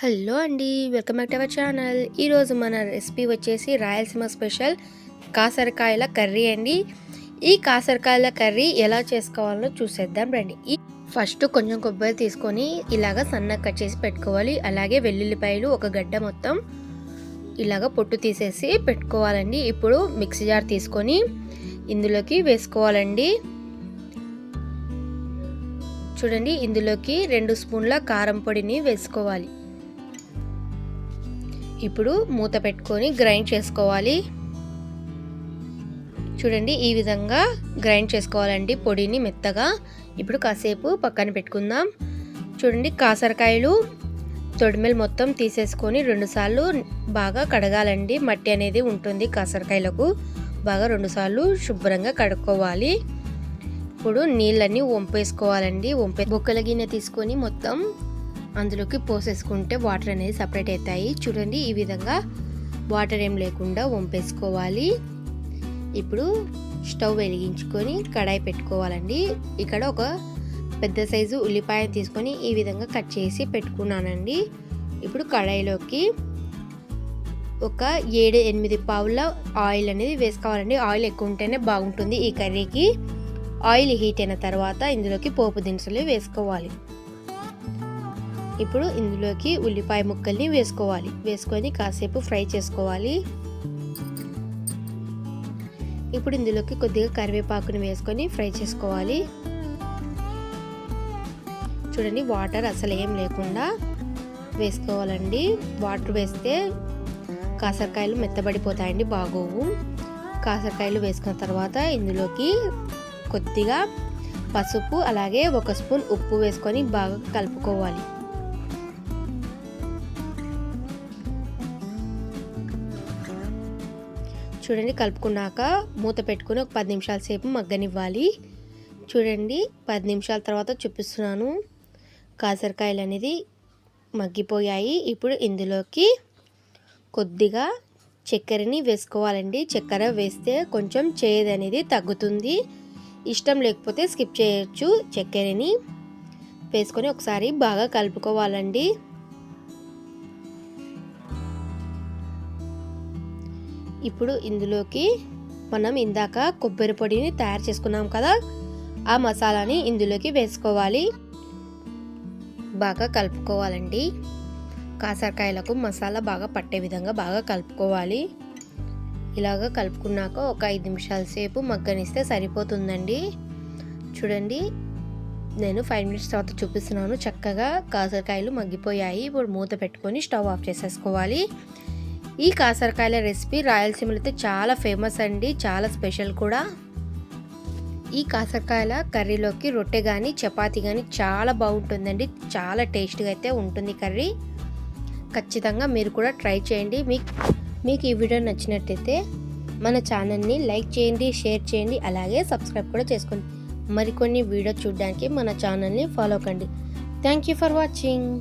Hello అండి welcome back to our channel. ఈరోజు మన రెసిపీ వచ్చేసి రాయలసీమ స్పెషల్ కాసరకాయల కర్రీ అండి. ఈ కాసరకాయల కర్రీ ఎలా చేసుకోవాలో చూసేద్దాం రండి. ఈ ఫస్ట్ కొంచెం కొబ్బరి తీసుకొని ఇలాగ సన్నగా కట్ చేసి పెట్టుకోవాలి. అలాగే వెల్లుల్లిపాయలు ఒక గడ్డ మొత్తం ఇలాగ పొట్టు తీసేసి పెట్టుకోవాలండి. ఇప్పుడు మిక్సీ జార్ తీసుకొని ఇందులోకి వేసుకోవాలండి. చూడండి ఇందులోకి రెండు స్పూన్ల కారం పొడిని వేసుకోవాలి. ఇప్పుడు మూత పెట్టుకొని గ్రైండ్ చేసుకోవాలి. చూడండి ఈ విధంగా గ్రైండ్ చేసుకోవాలండి పొడిని మెత్తగా. ఇప్పుడు కాసేపు పక్కన పెట్టుకుందాం. చూడండి కాసరకాయలు తొడిమెలు మొత్తం తీసేసుకొని రెండుసార్లు బాగా కడగాలండి. మట్టి అనేది ఉంటుంది కాసరకాయలకు. బాగా రెండుసార్లు శుభ్రంగా కడుక్కోవాలి. ఇప్పుడు నీళ్ళన్నీ వంపేసుకోవాలండి. వంపే బొక్కల గిన్నె తీసుకొని మొత్తం అందులోకి పోసేసుకుంటే వాటర్ అనేది సపరేట్ అవుతాయి. చూడండి ఈ విధంగా వాటర్ ఏం లేకుండా వంపేసుకోవాలి. ఇప్పుడు స్టవ్ వెలిగించుకొని కడాయి పెట్టుకోవాలండి. ఇక్కడ ఒక పెద్ద సైజు ఉల్లిపాయ తీసుకొని ఈ విధంగా కట్ చేసి పెట్టుకున్నానండి. ఇప్పుడు కడాయిలోకి ఒక ఏడు ఎనిమిది పావుల ఆయిల్ అనేది వేసుకోవాలండి. ఆయిల్ ఎక్కువ ఉంటేనే బాగుంటుంది ఈ కర్రీకి. ఆయిల్ హీట్ అయిన తర్వాత ఇందులోకి పోపు దినుసులు వేసుకోవాలి. ఇప్పుడు ఇందులోకి ఉల్లిపాయ ముక్కల్ని వేసుకోవాలి. వేసుకొని కాసేపు ఫ్రై చేసుకోవాలి. ఇప్పుడు ఇందులోకి కొద్దిగా కరివేపాకుని వేసుకొని ఫ్రై చేసుకోవాలి. చూడండి వాటర్ అసలు ఏం లేకుండా వేసుకోవాలండి. వాటర్ వేస్తే కాసరకాయలు మెత్తబడిపోతాయండి బాగోవు. కాసరకాయలు వేసుకున్న తర్వాత ఇందులోకి కొద్దిగా పసుపు అలాగే ఒక స్పూన్ ఉప్పు వేసుకొని బాగా కలుపుకోవాలి. చూడండి కలుపుకున్నాక మూత పెట్టుకుని ఒక పది నిమిషాల సేపు మగ్గనివ్వాలి. చూడండి పది నిమిషాల తర్వాత చూపిస్తున్నాను. కాసరకాయలు అనేది మగ్గిపోయాయి. ఇప్పుడు ఇందులోకి కొద్దిగా చక్కెరని వేసుకోవాలండి. చక్కెర వేస్తే కొంచెం చేదు అనేది తగ్గుతుంది. ఇష్టం లేకపోతే స్కిప్ చేయొచ్చు చక్కెరని. వేసుకొని ఒకసారి బాగా కలుపుకోవాలండి. ఇప్పుడు ఇందులోకి మనం ఇందాక కొబ్బరి పొడిని తయారు చేసుకున్నాం కదా ఆ మసాలాని ఇందులోకి వేసుకోవాలి. బాగా కలుపుకోవాలండి. కాసరకాయలకు మసాలా బాగా పట్టే విధంగా బాగా కలుపుకోవాలి. ఇలాగ కలుపుకున్నాక ఒక ఐదు నిమిషాల సేపు మగ్గనిస్తే సరిపోతుందండి. చూడండి నేను ఫైవ్ మినిట్స్ తర్వాత చూపిస్తున్నాను. చక్కగా కాసరకాయలు మగ్గిపోయాయి. ఇప్పుడు మూత పెట్టుకొని స్టవ్ ఆఫ్ చేసేసుకోవాలి. ఈ కాసరకాయల రెసిపీ రాయలసీమలో అయితే చాలా ఫేమస్ అండి చాలా స్పెషల్ కూడా. ఈ కాసరకాయల కర్రీలోకి రొట్టె కానీ చపాతీ కానీ చాలా బాగుంటుందండి చాలా టేస్ట్గా అయితే ఉంటుంది కర్రీ. ఖచ్చితంగా మీరు కూడా ట్రై చేయండి. మీకు మీకు ఈ వీడియో నచ్చినట్టయితే మన ఛానల్ని లైక్ చేయండి షేర్ చేయండి అలాగే సబ్స్క్రైబ్ కూడా చేసుకోండి. మరికొన్ని వీడియో చూడడానికి మన ఛానల్ని ఫాలో కండి. Thank you for watching.